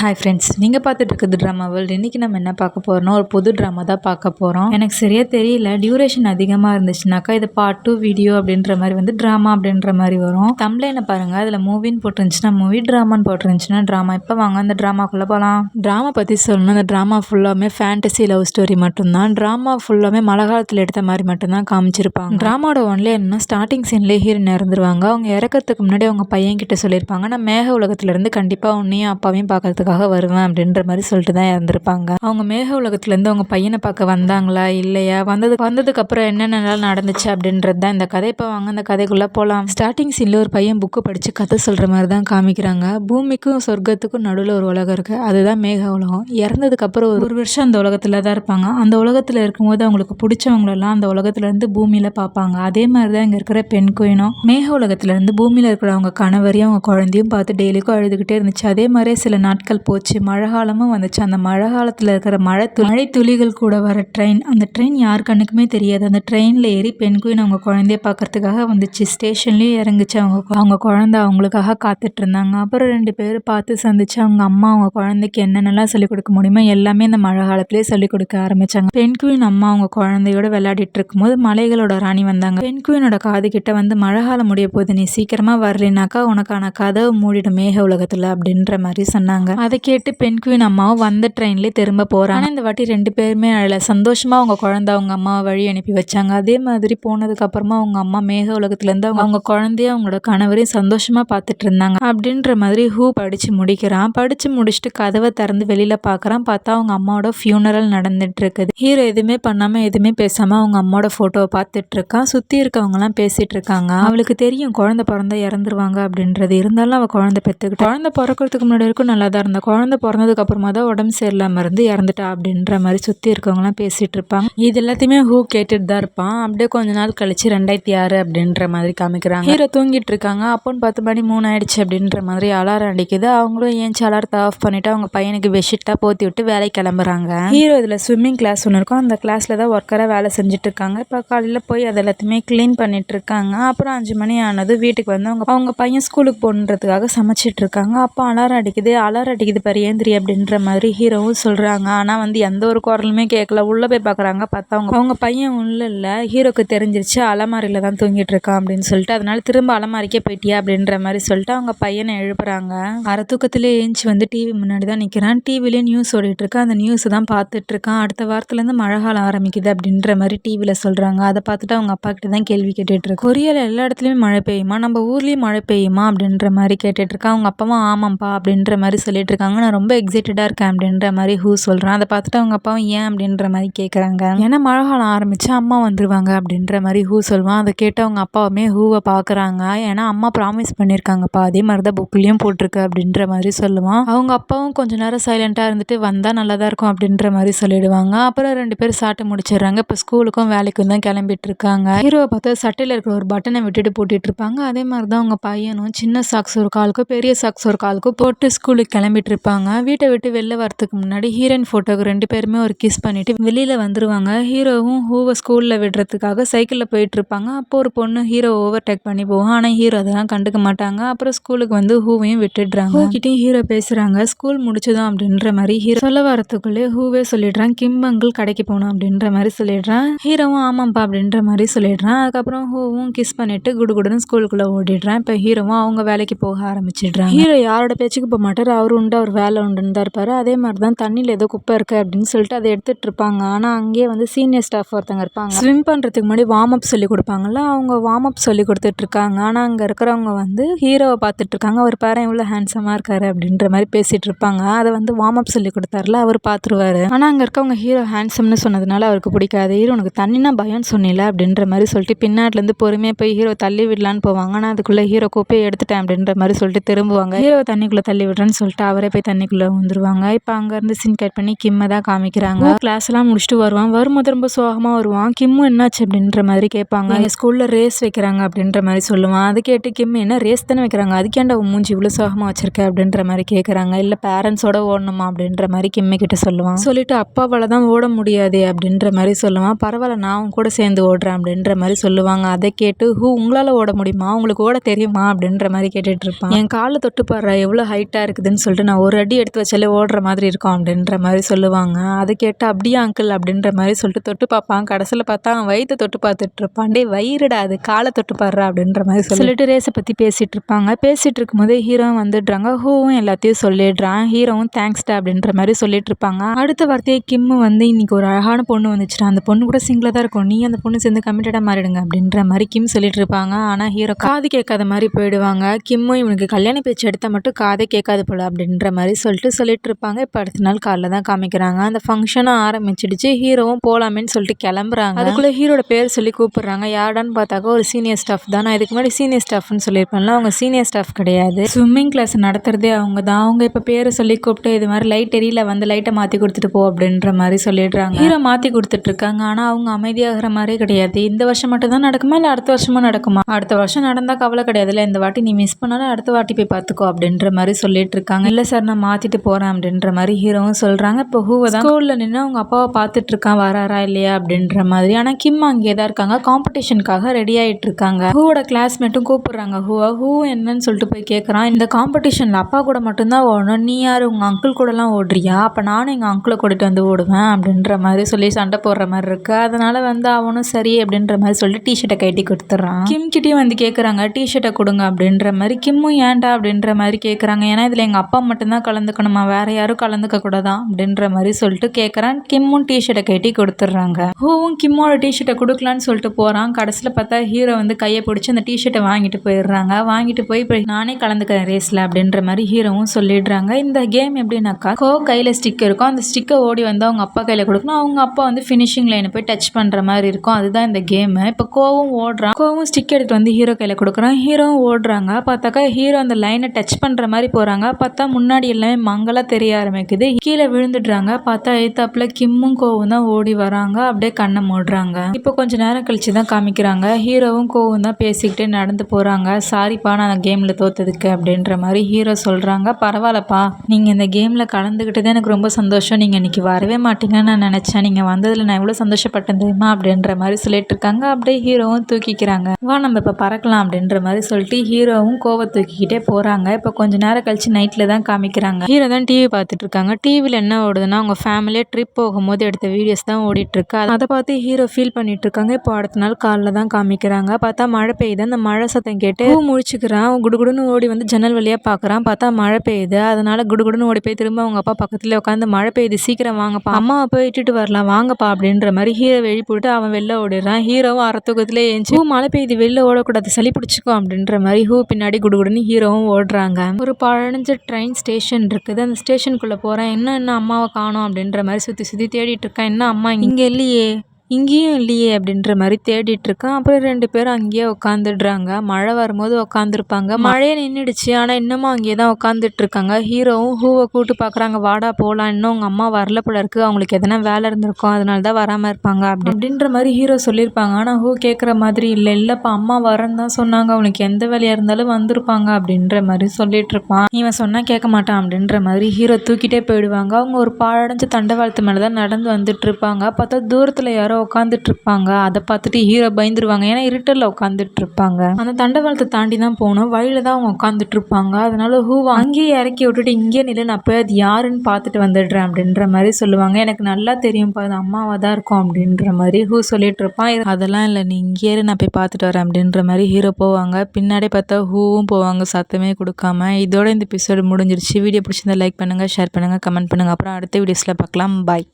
Hi friends நீங்கள் பார்த்துட்டு இருக்கிறது ட்ராமா வேர்ல்டு இன்றைக்கி நம்ம என்ன பார்க்க போகிறோம்னா ஒரு புது ட்ராமா தான் பார்க்க போகிறோம் எனக்கு சரியாக தெரியல டியூரேஷன் அதிகமாக இருந்துச்சுனாக்கா இது பார்ட் டூ வீடியோ அப்படின்ற மாதிரி வந்து ட்ராமா அப்படின்ற மாதிரி வரும். தமிழ்ல பாருங்கள் அதில் மூவின்னு போட்டுருந்துச்சுன்னா மூவி ட்ராமான்னு போட்டுருந்துச்சுன்னா ட்ராமா இப்போ வாங்க அந்த ட்ராமாக்குள்ளே போகலாம் ட்ராமா பற்றி சொல்லணும் அந்த ட்ராமா ஃபுல்லாமே ஃபேண்டசி லவ் ஸ்டோரி மட்டும்தான். ட்ராமா ஃபுல்லாமே மழை காலத்தில் எடுத்த மாதிரி மட்டும்தான் காமிச்சிருப்பாங்க. ட்ராமாவோட ஒன்லே என்னன்னா ஸ்டார்டிங் சீன்லேயே ஹீரோயின் இறந்துருவாங்க. அவங்க இறக்கறதுக்கு முன்னாடி அவங்க பையன் கிட்ட சொல்லியிருப்பாங்க. நான் மேக உலகத்துலேருந்து கண்டிப்பாக உன்னையும் அப்பாவையும் பார்க்கறதுக்கு பார்க்கறதுக்காக வருவேன் அப்படின்ற மாதிரி சொல்லிட்டு தான் இறந்துருப்பாங்க அவங்க மேக உலகத்துலேருந்து அவங்க பையனை பார்க்க வந்தாங்களா இல்லையா? வந்தது வந்ததுக்கு அப்புறம் என்னென்னலாம் நடந்துச்சு அப்படின்றது தான் இந்த கதை. இப்போ வாங்க அந்த கதைக்குள்ளே போகலாம். ஸ்டார்டிங் சீனில் ஒரு பையன் புக்கு படித்து கதை சொல்கிற மாதிரி தான் காமிக்கிறாங்க. பூமிக்கும் சொர்க்கத்துக்கும் நடுவில் ஒரு உலகம் இருக்குது அதுதான் மேக உலகம். இறந்ததுக்கப்புறம் ஒரு வருஷம் அந்த உலகத்தில் தான் இருப்பாங்க. அந்த உலகத்தில் இருக்கும்போது அவங்களுக்கு பிடிச்சவங்களெல்லாம் அந்த உலகத்துலேருந்து பூமியில் பார்ப்பாங்க. அதே மாதிரி தான் இங்கே இருக்கிற பெண் குயினும் மேக உலகத்துலேருந்து பூமியில் இருக்கிற அவங்க கணவரையும் அவங்க குழந்தையும் பார்த்து டெய்லிக்கும் அழுதுகிட்டே இருந்துச்சு. அதே மாதிரியே சில நாட்கள் போச்சு. மழை காலமும் வந்துச்சு. அந்த மழை காலத்தில் இருக்கிற மழை து மழை துளிகள் கூட வர ட்ரெயின் அந்த ட்ரெயின் யார் கண்ணுக்குமே தெரியாது. அந்த ட்ரெயினில் ஏறி பெண் குயின் அவங்க குழந்தைய பார்க்கறதுக்காக வந்துச்சு. ஸ்டேஷன்லேயே இறங்குச்சு. அவங்க அவங்க குழந்தை அவங்களுக்காக காத்துட்டு இருந்தாங்க. அப்புறம் ரெண்டு பேரும் பார்த்து சந்திச்சு அவங்க அம்மா அவங்க குழந்தைக்கு என்னென்னலாம் சொல்லிக் கொடுக்க முடியுமோ எல்லாமே இந்த மழை காலத்திலே சொல்லிக் கொடுக்க ஆரம்பிச்சாங்க. பெண் குயின் அம்மா அவங்க குழந்தையோட விளையாடிட்டு இருக்கும்போது மலைகளோட ராணி வந்தாங்க. பெண் குயினோட காது கிட்ட வந்து மழை காலம் முடிய போது நீ சீக்கிரமா வரலினாக்கா உனக்கான கதவு மூடிடும் மேக உலகத்துல அப்படின்ற மாதிரி சொன்னாங்க. அதை கேட்டு பெண்குயின் அம்மாவும் வந்த ட்ரெயின்லேயே திரும்ப போகிறாங்க இந்த வாட்டி ரெண்டு பேருமே அழல சந்தோஷமாக அவங்க குழந்தை அவங்க அம்மாவை வழி அனுப்பி வச்சாங்க. அதே மாதிரி போனதுக்கப்புறமா அவங்க அம்மா மேக உலகத்துலேருந்து அவங்க- அவங்க குழந்தைய அவங்களோட கணவரையும் சந்தோஷமாக பார்த்துட்டு இருந்தாங்க. அப்படின்ற மாதிரி ஹூ படித்து முடிக்கிறான். படித்து முடிச்சுட்டு கதவை திறந்து வெளியில் பார்க்குறான் பார்த்தா அவங்க அம்மாவோட ஃபியூனரல் நடந்துட்டு இருக்குது. ஹீரோ எதுவுமே பண்ணாமல் எதுவுமே பேசாமல் அவங்க அம்மாவோட ஃபோட்டோவை பார்த்துட்டு இருக்கான். சுற்றி இருக்கவங்கலாம் பேசிட்டு இருக்காங்க. அவளுக்கு தெரியும் குழந்தை பிறந்தா இறந்துருவாங்க அப்படின்றது. இருந்தாலும் அவள் குழந்தை பெற்றுக்கிட்டு குழந்தை பிறக்கிறதுக்கு முன்னாடி வரைக்கும் நல்லா தான் இருந்தா குழந்த பிறந்ததுக்கு அப்புறமா தான் உடம்பு சரியில்லாம இருந்து இறந்துட்டா அப்படின்ற மாதிரி சுத்தி இருக்கவங்க எல்லாம் பேசிட்டு இருப்பாங்க. இது எல்லாத்தையுமே ஹூ கேட்டுட்டு தான் இருப்பான். அப்படியே கொஞ்ச நாள் கழிச்சு ரெண்டாயிரத்தி ஆறு அப்படின்ற மாதிரி காமிக்கிறாங்க. ஹீரோ தூங்கிட்டு இருக்காங்க. அப்போன்னு பத்து மணி மூணு ஆயிடுச்சு அப்படின்ற மாதிரி அலாரம் அடிக்குது. அவங்களும் ஏன்ச்சு அலாரத்தை ஆஃப் பண்ணிட்டு அவங்க பையனுக்கு பெட்ஷீட்டா போத்தி விட்டு வேலைக்கு கிளம்புறாங்க. ஹீரோ இதுல ஸ்விம்மிங் கிளாஸ் ஒன்று இருக்கும். அந்த கிளாஸ்ல தான் ஒர்க்கரா வேலை செஞ்சுட்டு இருக்காங்க. இப்போ காலையில போய் அது எல்லாத்தையுமே க்ளீன் பண்ணிட்டு இருக்காங்க. அப்புறம் அஞ்சு மணி ஆனது வீட்டுக்கு வந்து அவங்க அவங்க பையன் ஸ்கூலுக்கு போகணுன்றதுக்காக சமைச்சிட்டு இருக்காங்க. அப்போ அலாரம் அடிக்குது. அலாரம் மாட்டேங்குது பாரு ஏந்திரி அப்படின்ற மாதிரி ஹீரோவும் சொல்கிறாங்க ஆனால் வந்து எந்த ஒரு குரலுமே கேட்கல உள்ளே போய் பார்க்குறாங்க பார்த்தா அவங்க அவங்க பையன் உள்ள இல்லை. ஹீரோக்கு தெரிஞ்சிருச்சு. அலமாரியில தான் தூங்கிட்டு இருக்கான் அப்படின்னு சொல்லிட்டு அதனால திரும்ப அலமாரிக்கே போயிட்டியா அப்படின்ற மாதிரி சொல்லிட்டு அவங்க பையனை எழுப்புறாங்க. அரை தூக்கத்திலே ஏஞ்சி வந்து டிவி முன்னாடி தான் நிற்கிறான் டிவிலேயே நியூஸ் ஓடிட்டு அந்த நியூஸ் தான் பார்த்துட்டு இருக்கான். அடுத்த வாரத்துலேருந்து மழை காலம் ஆரம்பிக்குது அப்படின்ற மாதிரி டிவியில் சொல்கிறாங்க அதை பார்த்துட்டு அவங்க அப்பா கிட்ட தான் கேள்வி கேட்டுட்டு இருக்கு. கொரியால எல்லா இடத்துலையுமே மழை பெய்யுமா? நம்ம ஊர்லேயும் மழை பெய்யுமா? அப்படின்ற மாதிரி கேட்டுட்டு இருக்கா. அவங்க அப்பாவும் ஆமாம்ப்பா அப்படின்ற மாதிரி சொல்லிட்டு இருக்காங்க நான் ரொம்ப எக்ஸைட்டடாக இருக்கேன் அப்படின்ற மாதிரி ஹூ சொல்கிறான் அதை பார்த்துட்டு அவங்க அப்பாவும் ஏன் அப்படின்ற மாதிரி கேட்குறாங்க ஏன்னா மழை காலம் ஆரம்பித்து அம்மா வந்துருவாங்க அப்படின்ற மாதிரி ஹூ சொல்லுவான் அதை கேட்டு அவங்க அப்பாவுமே ஹூவை பார்க்குறாங்க. ஏன்னா அம்மா ப்ராமிஸ் பண்ணியிருக்காங்கப்பா அதே மாதிரி தான் புக்லேயும் போட்டிருக்கு அப்படின்ற மாதிரி சொல்லுவான். அவங்க அப்பாவும் கொஞ்ச நேரம் சைலண்ட்டாக இருந்துட்டு வந்தால் நல்லா தான் இருக்கும் அப்படின்ற மாதிரி சொல்லிடுவாங்க. அப்புறம் ரெண்டு பேரும் சாட்டை முடிச்சிடுறாங்க. இப்போ ஸ்கூலுக்கும் வேலைக்கும் தான் கிளம்பிட்டு இருக்காங்க ஹீரோவை பார்த்தா சட்டையில் இருக்கிற ஒரு பட்டனை விட்டுட்டு போட்டுட்டு இருப்பாங்க அதே மாதிரி தான் அவங்க பையனும் சின்ன சாக்ஸ் ஒரு காலுக்கும் பெரிய சாக்ஸ் ஒரு காலுக்கும் போட்டு ஸ்கூலுக்கு கிளம்பி இருப்பாங்க வீட்டை விட்டு வெளில வரதுக்கு முன்னாடி ஹீரோயின் ஃபோட்டோக்கு ரெண்டு பேருமே ஒரு கிஸ் பண்ணிட்டு வெளியில வந்துருவாங்க. ஹீரோவும் ஹூவை ஸ்கூல்ல விடுறதுக்காக சைக்கிள்ல போயிட்டு இருப்பாங்க அப்போ ஒரு பொண்ணு ஹீரோ ஓவர் டேக் பண்ணி போகும். ஆனா ஹீரோ அதெல்லாம் கண்டுக்க மாட்டாங்க. அப்புறம் ஸ்கூலுக்கு வந்து ஹூவையும் விட்டுடுறாங்க. ஹூக்கிட்டையும் ஹீரோ பேசுறாங்க. ஸ்கூல் முடிச்சுதான் அப்படின்ற மாதிரி ஹீரோ சொல்ல வரத்துக்குள்ளே ஹூவே சொல்லிடுறான். கிம் அங்கிள் கடைக்கு போகணும் அப்படின்ற மாதிரி சொல்லிடுறான். ஹீரோவும் ஆமாம்ப்பா அப்படின்ற மாதிரி சொல்லிடுறான். அதுக்கப்புறம் ஹூவும் கிஸ் பண்ணிட்டு குடுகுடுன்னு ஸ்கூலுக்குள்ள ஓடிடுறான். இப்போ ஹீரோவும் அவங்க வேலைக்கு போக ஆரம்பிச்சிடுறாங்க. ஹீரோ யாரோட பேச்சுக்கு போக மாட்டார். அவர் உண்டு அவர் வேலை உண்டுன்னு தான் இருப்பார். அதே மாதிரி தான் தண்ணியில் ஏதோ குப்பை இருக்குது அப்படின்னு சொல்லிட்டு அதை எடுத்துட்டு இருப்பாங்க. ஆனால் அங்கேயே வந்து சீனியர் ஸ்டாஃப் ஒருத்தங்க இருப்பாங்க. ஸ்விம் பண்ணுறதுக்கு முன்னாடி வார்ம் அப் சொல்லி கொடுப்பாங்கல்ல அவங்க வார்ம் அப் சொல்லி கொடுத்துட்ருக்காங்க ஆனால் அங்கே இருக்கிறவங்க வந்து ஹீரோவை பார்த்துட்ருக்காங்க அவர் பாரு இவ்வளோ ஹேண்ட்ஸமாக இருக்காரு அப்படின்ற மாதிரி பேசிகிட்டு இருப்பாங்க. அதை வந்து வார்ம் அப் சொல்லி கொடுத்தாருல அவர் பார்த்துருவாரு. ஆனால் அங்கே இருக்கவங்க ஹீரோ ஹேண்ட்ஸம்னு சொன்னதுனால அவருக்கு பிடிக்காது. ஹீரோ உனக்கு தண்ணினா பயம்னு சொன்னில அப்படின்ற மாதிரி சொல்லிட்டு பின்னாட்டிலேருந்து பொறுமையாக போய் ஹீரோ தள்ளி விடலான்னு போவாங்க. ஆனால் அதுக்குள்ளே ஹீரோ குப்பையை எடுத்துட்டேன் அப்படின்ற மாதிரி சொல்லிட்டு திரும்புவாங்க. ஹீரோ தண்ணிக்குள்ளே தள்ளி விடுறேன்னு சொல்லிட்டு அவர் போய் தண்ணிக்குள்ளே வந்துருவாங்க இப்போ அங்கேருந்து சீன் கட் பண்ணி கிம்மை தான் காமிக்கிறாங்க. கிளாஸ் எல்லாம் முடிச்சுட்டு வருவான். வரும்போது ரொம்ப சோகமாக வருவான். கிம்மு என்னாச்சு அப்படின்ற மாதிரி கேட்பாங்க. எங்கள் ஸ்கூலில் ரேஸ் வைக்கிறாங்க அப்படின்ற மாதிரி சொல்லுவான். அது கேட்டு கிம் என்ன ரேஸ் தானே வைக்கிறாங்க? அதுக்கேண்டா மூஞ்சி இவ்வளோ சோகமாக வச்சிருக்க அப்படின்ற மாதிரி கேட்குறாங்க. இல்லை பேரண்ட்ஸோட ஓடணுமா அப்படின்ற மாதிரி கிம்மி கிட்ட சொல்லுவான். சொல்லிட்டு அப்பாவால் தான் ஓட முடியாது அப்படின்ற மாதிரி சொல்லுவான். பரவாயில்ல நான் உன் கூட சேர்ந்து ஓடுறேன் அப்படின்ற மாதிரி சொல்லுவாங்க. அதை கேட்டு ஹூ உங்களால் ஓட முடியுமா? உங்களுக்கு ஓட தெரியுமா? அப்படின்ற மாதிரி கேட்டுட்டு இருப்பான். என் காலை தொட்டு பாடுற எவ்வளோ ஹைட்டாக இருக்குதுன்னு சொல்லிட்டு நான் ஒரு அடி எடுத்து வச்சாலே ஓடுற மாதிரி இருக்கும் அப்படின்ற மாதிரி சொல்லுவாங்க. அதை கேட்டு அப்படியே அங்கிள் அப்படின்ற மாதிரி சொல்லிட்டு தொட்டு பார்ப்பான். கடைசியில் பார்த்தா அவன் வயிற்று தொட்டு பார்த்துட்டு இருப்பான் டே வயிறுடா அது காலை தொட்டு பாடுறா அப்படின்ற மாதிரி சொல்லிட்டு ரேஸை பற்றி பேசிகிட்டு இருப்பாங்க பேசிகிட்டு இருக்கும்போதே ஹீரோ வந்துடுறாங்க. ஹூவும் எல்லாத்தையும் சொல்லிடுறான். ஹீரோவும் தேங்க்ஸ்டா அப்படின்ற மாதிரி சொல்லிட்டு இருப்பாங்க அடுத்த வார்த்தையை கிம்மு வந்து இன்னைக்கு ஒரு அழகான பொண்ணு வந்துச்சுடா. அந்த பொண்ணு கூட சிங்கிளாக தான் இருக்கும். நீ அந்த பொண்ணு சேர்ந்து கமிட்டடாக மாறிடுங்க அப்படின்ற மாதிரி கிம் சொல்லிட்டு இருப்பாங்க ஆனால் ஹீரோ காது கேட்காத மாதிரி போயிடுவாங்க. கிம்மும் இவனுக்கு கல்யாண பேச்சு எடுத்தால் மட்டும் காதே கேட்காது போல அப்படின்ற மாதிரி சொல்லிட்டு சொல்லிட்டு இருப்பாங்க. இப்போ அடுத்த நாள் காலைல தான் காமிக்கிறாங்க. அந்த ஃபங்க்ஷனும் ஆரம்பிச்சிடுச்சு. ஹீரோவும் போகலாமேன்னு சொல்லிட்டு கிளம்புறாங்க. அதுக்குள்ளே ஹீரோட பேர் சொல்லி கூப்பிடுறாங்க. யாருடான்னு பார்த்தாக்கா ஒரு சீனியர் ஸ்டாஃப் தான். நான் இதுக்கு முன்னாடி சீனியர் ஸ்டாஃப்னு சொல்லியிருப்பேன்ல. அவங்க சீனியர் ஸ்டாஃப் கிடையாது. ஸ்விம்மிங் கிளாஸ் நடத்துறதே அவங்க தான். அவங்க இப்போ பேரை சொல்லி கூப்பிட்டு இது மாதிரி லைட் எரியல வந்து லைட்டை மாற்றி கொடுத்துட்டு போ அப்படின்ற மாதிரி சொல்லிடுறாங்க. ஹீரோ மாற்றி கொடுத்துட்டு இருக்காங்க. ஆனால் அவங்க அமைதியாகிற மாதிரி கிடையாது. இந்த வருஷம் மட்டும் தான் நடக்குமா? இல்லை அடுத்த வருஷமும் நடக்குமா? அடுத்த வருஷம் நடந்தால் கவலை கிடையாதுல்ல. இந்த வாட்டி நீ மிஸ் பண்ணாலும் அடுத்த வாட்டி போய் பார்த்துக்கோ அப்படின்ற மாதிரி சொல்லிட்டு இருக்காங்க. இல்லை சார் நான் மாற்றிட்டு போகிறேன் அப்படின்ற மாதிரி ஹீரோவும் சொல்கிறாங்க இப்போ ஹூவை தான் ஸ்கூலில் நின்று அவங்க அப்பாவை பார்த்துட்டு இருக்கான் வராரா இல்லையா அப்படின்ற மாதிரி. ஆனால் கிம் அங்கே தான் இருக்காங்க. காம்படிஷனுக்காக ரெடி ஆகிட்டு இருக்காங்க. ஹூவோட கிளாஸ்மேட்டும் கூப்பிடுறாங்க. ஹூவை ஹூ என்னன்னு சொல்லிட்டு போய் கேட்குறான் இந்த காம்படிஷனில் அப்பா கூட மட்டும்தான் ஓடணும். நீ யார்? உங்கள் அங்கிள் கூடலாம் ஓடுறியா? அப்போ நானும் எங்கள் அங்கிளை கூட்டிகிட்டு வந்து ஓடுவேன் அப்படின்ற மாதிரி சொல்லி சண்டை போடுற மாதிரி இருக்கு. அதனால வந்து அவனும் சரி அப்படின்ற மாதிரி சொல்லிட்டு டிஷர்ட்டை கட்டி கொடுத்துட்றான். கிம் கிட்டேயும் வந்து கேட்குறாங்க டிஷர்ட்டை கொடுங்க அப்படின்ற மாதிரி. கிம்மும் ஏன்டா அப்படின்ற மாதிரி கேட்குறாங்க ஏன்னா இதில் எங்கள் அப்பா மட்டும்தான் கலந்துக்கணுமா? வேற யாரும் கலந்துக்க கூடாதா? அப்படின்ற மாதிரி சொல்லிட்டு கேட்குறான் கிம்மும் டிஷர்ட்டை கட்டி கொடுத்துட்றாங்க. ஹூவும் கிம்மோட டிஷர்ட்டை கொடுக்கலான்னு சொல்லிட்டு போகிறான் கடைசியில் பார்த்தா ஹீரோ வந்து கையை பிடிச்சி அந்த டிஷர்ட்டை வாங்கிட்டு போயிடுறாங்க. வாங்கிட்டு போய் இப்போ நானே கலந்துக்கிறேன் ரேஸில் அப்படின்ற மாதிரி ஹீரோவும் சொல்லிடுறாங்க. இந்த கேம் எப்படின்னாக்கா கோ கையில் ஸ்டிக் இருக்கும். அந்த ஸ்டிக்கை ஓடி வந்து அவங்க அப்பா கையில் கொடுக்கணும். அவங்க அப்பா வந்து ஃபினிஷிங் லைனை போய் டச் பண்ணுற மாதிரி இருக்கும். அதுதான் இந்த கேமு இப்போ கோவும் ஓடுறான். கோவும் ஸ்டிக் எடுத்துகிட்டு வந்து ஹீரோ கையில் கொடுக்குறான். ஹீரோவும் ஓடுறாங்க. பார்த்தாக்கா ஹீரோ அந்த லைனை டச் பண்ணுற மாதிரி போகிறாங்க பார்த்தா முன்னாடி எல்லாமே மங்கலாக தெரிய ஆரம்பிக்குது. கீழே விழுந்துடுறாங்க. பார்த்தா ஏத்தாப்புல கிம்மும் கோவும் தான் ஓடி வராங்க. அப்படியே கண்ணை மூடுறாங்க. இப்போ கொஞ்ச நேரம் கழிச்சு தான் காமிக்கிறாங்க. ஹீரோவும் கோவும் தான் பேசிக்கிட்டே நடந்து போகிறாங்க சாரிப்பா நான் அந்த கேமில் தோத்ததுக்கு அப்படின்ற மாதிரி ஹீரோ சொல்கிறாங்க பரவாயில்லப்பா. நீங்கள் இந்த கேமில் கலந்துக்கிட்டது எனக்கு ரொம்ப சந்தோஷம். நீங்கள் இன்னைக்கு வரவே மாட்டீங்கன்னு நான் நினச்சேன். நீங்கள் வந்ததில் நான் எவ்வளோ சந்தோஷப்பட்டேன் தெரியுமா? அப்படின்ற மாதிரி சொல்லிட்டு இருக்காங்க. அப்படியே ஹீரோவும் தூக்கிக்கிறாங்க. வா நம்ம இப்போ பறக்கலாம் அப்படின்ற மாதிரி சொல்லிட்டு ஹீரோவும் கோவை தூக்கிக்கிட்டே போகிறாங்க இப்போ கொஞ்ச நேரம் கழிச்சு நைட்டில் தான் காமிக்கிறாங்க. ஹீரோ தான் டிவி பார்த்துட்டு இருக்காங்க டிவியில் என்ன ஓடுதுன்னா அவங்க ஃபேமிலியாக ட்ரிப் போகும்போது எடுத்த வீடியோஸ் தான் ஓடிட்டு இருக்கு அதை பார்த்து ஹீரோ ஃபீல் பண்ணிட்டு இருக்காங்க இப்போ அடுத்த நாள் காலைல தான் காமிக்கிறாங்க. பார்த்தா மழை பெய்யுது. அந்த மழை சத்தம் கேட்டு பூ முழிச்சுக்கிறான். குடுகுடுன்னு ஓடி வந்து ஜன்னல் வழியாக பார்க்குறான். பார்த்தா மழை பெய்யுது. அதனால குடுகுடுன்னு ஓடி போய் திரும்ப அவங்க அப்பா பக்கத்தில் உட்காந்து மழை பெய்யுது. சீக்கிரம் வாங்கப்பா. அம்மாவை போய் இட்டுட்டு வரலாம். வாங்கப்பா அப்படின்ற மாதிரி ஹீரோ வெளி போட்டு அவன் வெளில ஓடிடுறான். ஹீரோவும் அரை ஏஞ்சி ஹூ மழை பெய்யுது. வெளில ஓடக்கூடாது. சளி பிடிச்சிக்கும் அப்படின்ற மாதிரி ஹூ பின்னாடி குடுகுடுன்னு ஹீரோவும் ஓடுறாங்க. ஒரு பழஞ்ச ட்ரெயின் ஸ்டேஷன் இருக்குது. அந்த ஸ்டேஷனுக்குள்ளே போகிறேன் என்ன என்ன அம்மாவை காணோம் அப்படின்ற மாதிரி சுற்றி சுற்றி தேடிகிட்ருக்கேன் என்ன அம்மா இங்கே இல்லையே. இங்கேயும் இல்லையே அப்படின்ற மாதிரி தேடிட்டு இருக்கேன் அப்புறம் ரெண்டு பேரும் அங்கேயே உட்காந்துடுறாங்க மழை வரும்போது உட்காந்துருப்பாங்க மழையே நின்றுடுச்சு ஆனால் இன்னமும் அங்கேயே தான் உட்காந்துட்டு இருக்காங்க ஹீரோவும் ஹூவை கூட்டு பார்க்குறாங்க வாடா போகலாம் இன்னும் உங்கள் அம்மா வரல போல இருக்குது அவங்களுக்கு எதனா வேலை இருந்திருக்கும். அதனால தான் வராமல் இருப்பாங்க. அப்படி. அப்படின்ற மாதிரி ஹீரோ சொல்லியிருப்பாங்க. ஆனால் ஹூ கேட்குற மாதிரி இல்லை. இல்லைப்பா அம்மா வரேன்னு தான் சொன்னாங்க. அவனுக்கு எந்த வேலையாக இருந்தாலும் வந்திருப்பாங்க. அப்படின்ற மாதிரி சொல்லிட்டு இருப்பான் இவன் சொன்னால் கேட்க மாட்டான். அப்படின்ற மாதிரி ஹீரோ தூக்கிட்டே போயிடுவாங்க. அவங்க ஒரு பாழடைஞ்ச தண்டவாளத்து மேலே தான் நடந்து வந்துட்டு இருப்பாங்க பார்த்தா தூரத்தில் யாரோ உட்காந்துட்ருப்பாங்க அதை பார்த்துட்டு ஹீரோ பயந்துருவாங்க. ஏன்னா இருட்டில் உட்காந்துட்ருப்பாங்க அந்த தண்டவாளத்தை தாண்டி தான் போகணும். வழியில தான் அவங்க உட்காந்துட்ருப்பாங்க அதனால ஹூவா அங்கேயே இறக்கி விட்டுட்டு இங்கே நில நான் போய் அது யாருன்னு பார்த்துட்டு வந்துடுறேன். அப்படின்ற மாதிரி சொல்லுவாங்க. எனக்கு நல்லா தெரியும்ப்பா அது அம்மாவாக தான் இருக்கும் அப்படின்ற மாதிரி ஹூ சொல்லிட்டு இருப்பான் அதெல்லாம் இல்லை. நீ இங்கேயே நான் போய் பார்த்துட்டு வரேன். அப்படின்ற மாதிரி ஹீரோ போவாங்க. பின்னாடி பார்த்தா ஹூவும் போவாங்க. சத்தமே கொடுக்காம. இதோட இந்த எபிசோடு முடிஞ்சிருச்சு. வீடியோ பிடிச்சிருந்தா லைக் பண்ணுங்கள் ஷேர் பண்ணுங்கள் கமெண்ட் பண்ணுங்கள் அப்புறம் அடுத்த வீடியோஸில் பார்க்கலாம். பாய்